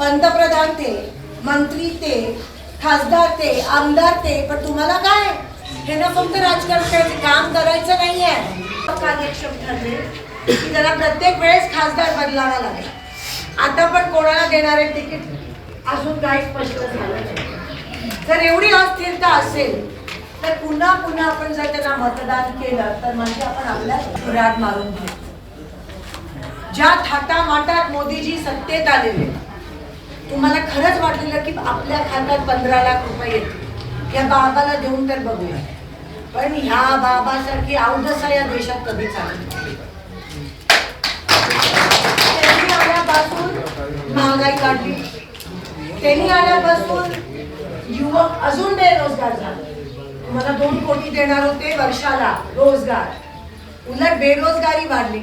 पंतप्रधान ते मंत्री ते खासदार ते आमदार ते पण तुम्हाला काय? हे ना फक्त राजकारण करायचं काम करायचं नाही आहे कार्यक्षम ठरले की त्याला प्रत्येक वेळेस खासदार बदलावा लागेल. आता पण कोणाला देणारे तिकीट अजून काही स्पष्ट झालं जर एवढी अस्थिरता असेल तर पुन्हा पुन्हा आपण जर त्यांना मतदान केलं तर म्हणजे आपण आपल्या राट मारून घेतो ज्या थाटामाटात मोदीजी सत्तेत आलेले तुम्हाला खरंच वाटलेलं की आपल्या खात्यात पंधरा लाख रुपये येतील. या बाबाला देऊन तर बघूया. पण ह्या बाबासारखी अवदसा या देशात कधी चालली त्यांनी आल्यापासून महागाई काढली. त्यांनी आल्यापासून युवक अजून बेरोजगार झाले. तुम्हाला दोन कोटी देणार होते वर्षाला रोजगार. उलट बेरोजगारी वाढली.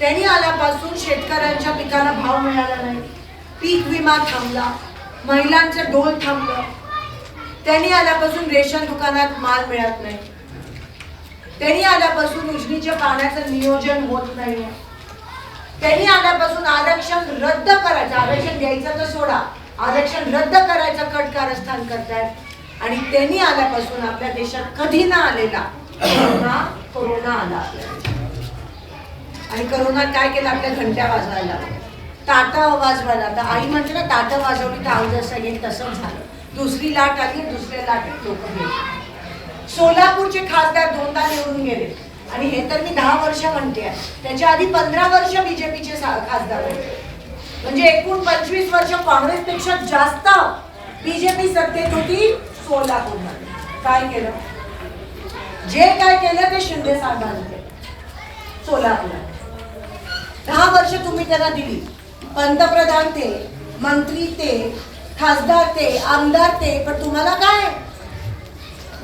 त्यांनी आल्यापासून शेतकऱ्यांच्या पिकाला भाव मिळाला नाही. पीक विमा थांबला. महिलांचं डोल थांबलं. त्यांनी आल्यापासून रेशन दुकानात माल मिळत नाही. त्यांनी आल्यापासून उजनीच्या पाण्याचं नियोजन होत नाही त्यांनी आल्यापासून आरक्षण रद्द करायचं आरक्षण द्यायचं तर सोडा. आरक्षण रद्द करायचं कट कारस्थान करतायत. आणि त्यांनी आल्यापासून आपल्या देशात कधी ना आलेला कोरोना कोरोना आला. आपल्या आणि करोनात काय केलं? आपल्या घंट्या वाजवायला टाटा आवाज वाजवायला आता आई म्हणते ना ताटं वाजवली तर आऊ जसं येईल तसं झालं. दुसरी लाट आली दुसऱ्या लाटेत लोक गेले. सोलापूरचे खासदार दोनदा निवडून गेले. आणि हे तर मी दहा वर्ष म्हणते आहे. त्याच्या आधी पंधरा वर्ष बीजेपीचे खासदार होते. म्हणजे एकूण पंचवीस वर्ष काँग्रेसपेक्षा जास्त बीजेपी सत्तेत होती सोलापूरमध्ये काय केलं? जे काय केलं ते शिंदे साहेबांनी सोलापूरला. दहा वर्ष तुम्ही त्यांना दिली. पंतप्रधान ते मंत्री ते खासदार ते आमदार ते पण तुम्हाला काय?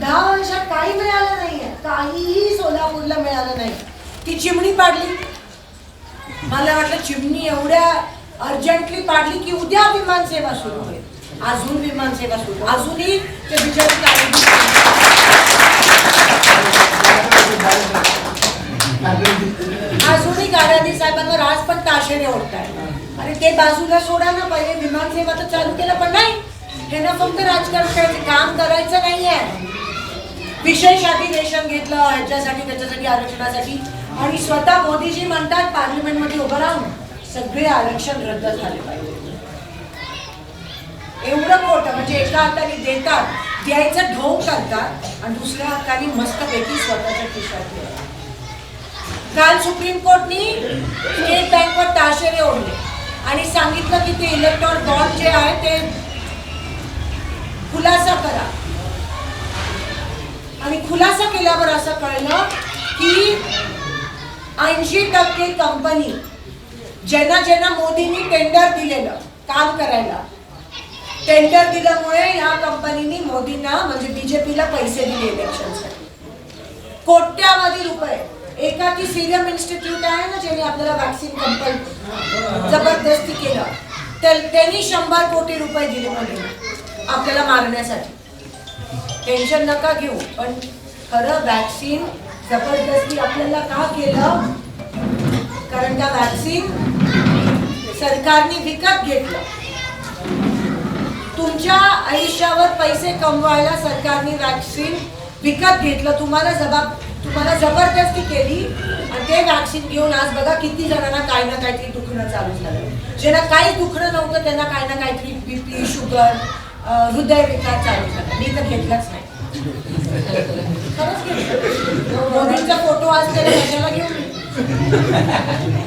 दहा वर्षात काही मिळालं नाहीये. काहीही सोलापूरला मिळालं नाही. ती चिमणी पाडली. मला वाटलं चिमणी एवढ्या अर्जंटली पाडली की उद्या विमान सेवा सुरू होईल. अजून विमान सेवा सुरू अजूनही ते बिचारी अजूनही गाड्यानी साहेबांवर आज पण ताशेने ओढताय ते बाजूला सोडा ना पहिले विमान सेवा तर चालू केलं पण नाही. हे ना फक्त राजकारण करायचं काम करायचं नाहीये. विशेष अधिवेशन घेतलं ह्याच्यासाठी त्याच्यासाठी आरक्षणासाठी. आणि स्वतः मोदीजी म्हणतात पार्लिमेंटमध्ये उभं राहून सगळे आरक्षण रद्द झाले पाहिजे. एवढं खोटं म्हणजे एका हाताने देतात द्यायचं ढोंग करतात आणि दुसऱ्या हाताने मस्तपैकी स्वतःच्या खिशात काल सुप्रीम कोर्टनी आणि सांगितलं की ते इलेक्ट्रॉन बॉन्ड जे आहे ते खुलासा करा. आणि खुलासा केल्यावर असं कळलं की ऐंशी टक्के कंपनी ज्यांना ज्यांना मोदींनी टेंडर दिलेलं काम करायला टेंडर दिल्यामुळे ह्या कंपनीनी मोदींना म्हणजे बीजेपीला पैसे दिले इलेक्शनसाठी कोट्यावधी रुपये. एका ती सिरम इन्स्टिट्यूट आहे ना ज्याने आपल्याला वॅक्सिन कंपनी जबरदस्ती केलं तर त्यांनी शंभर कोटी रुपये दिले मध्ये आपल्याला मारण्यासाठी. टेन्शन नका घेऊ पण खरं वॅक्सिन जबरदस्ती आपल्याला का केलं? कारण त्या वॅक्सिन सरकारने विकत घेतलं. तुमच्या आयुष्यावर पैसे कमवायला सरकारने वॅक्सिन विकत घेतलं तुम्हाला जबाब तुम्हाला जबरदस्ती केली आणि ते वॅक्सिन घेऊन आज बघा किती जणांना काही ना काहीतरी दुखणं चालू झालं ज्यांना काही दुखणं नव्हतं त्यांना काही ना काहीतरी बीपी शुगर हृदय विकार चालू झाला. मी तर घेतलाच नाही. मोदींचा फोटो आज त्याला कशाला घेऊन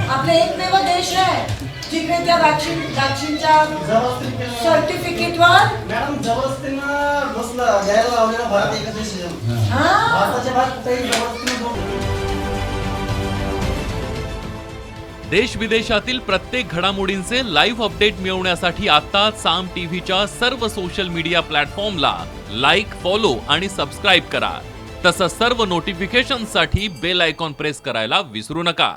आपला एकमेव देश आहे. जिकडे त्या वॅक्सिन वॅक्सिनच्या सर्टिफिकेटवर मॅडम जबरदस्तीनं बसलं द्यायला लावलेला भारत एकच डिसिजन हा. भारताच्या बाहेर कुठेही जबरदस्तीनं दोन देश विदेशातील प्रत्येक घडामोडींचे लाईव्ह अपडेट मिळवण्यासाठी आता साम टीव्हीच्या सर्व सोशल मीडिया प्लॅटफॉर्मला लाईक फॉलो आणि सबस्क्राईब करा. तसंच सर्व नोटिफिकेशनसाठी बेल आयकॉन प्रेस करायला विसरू नका.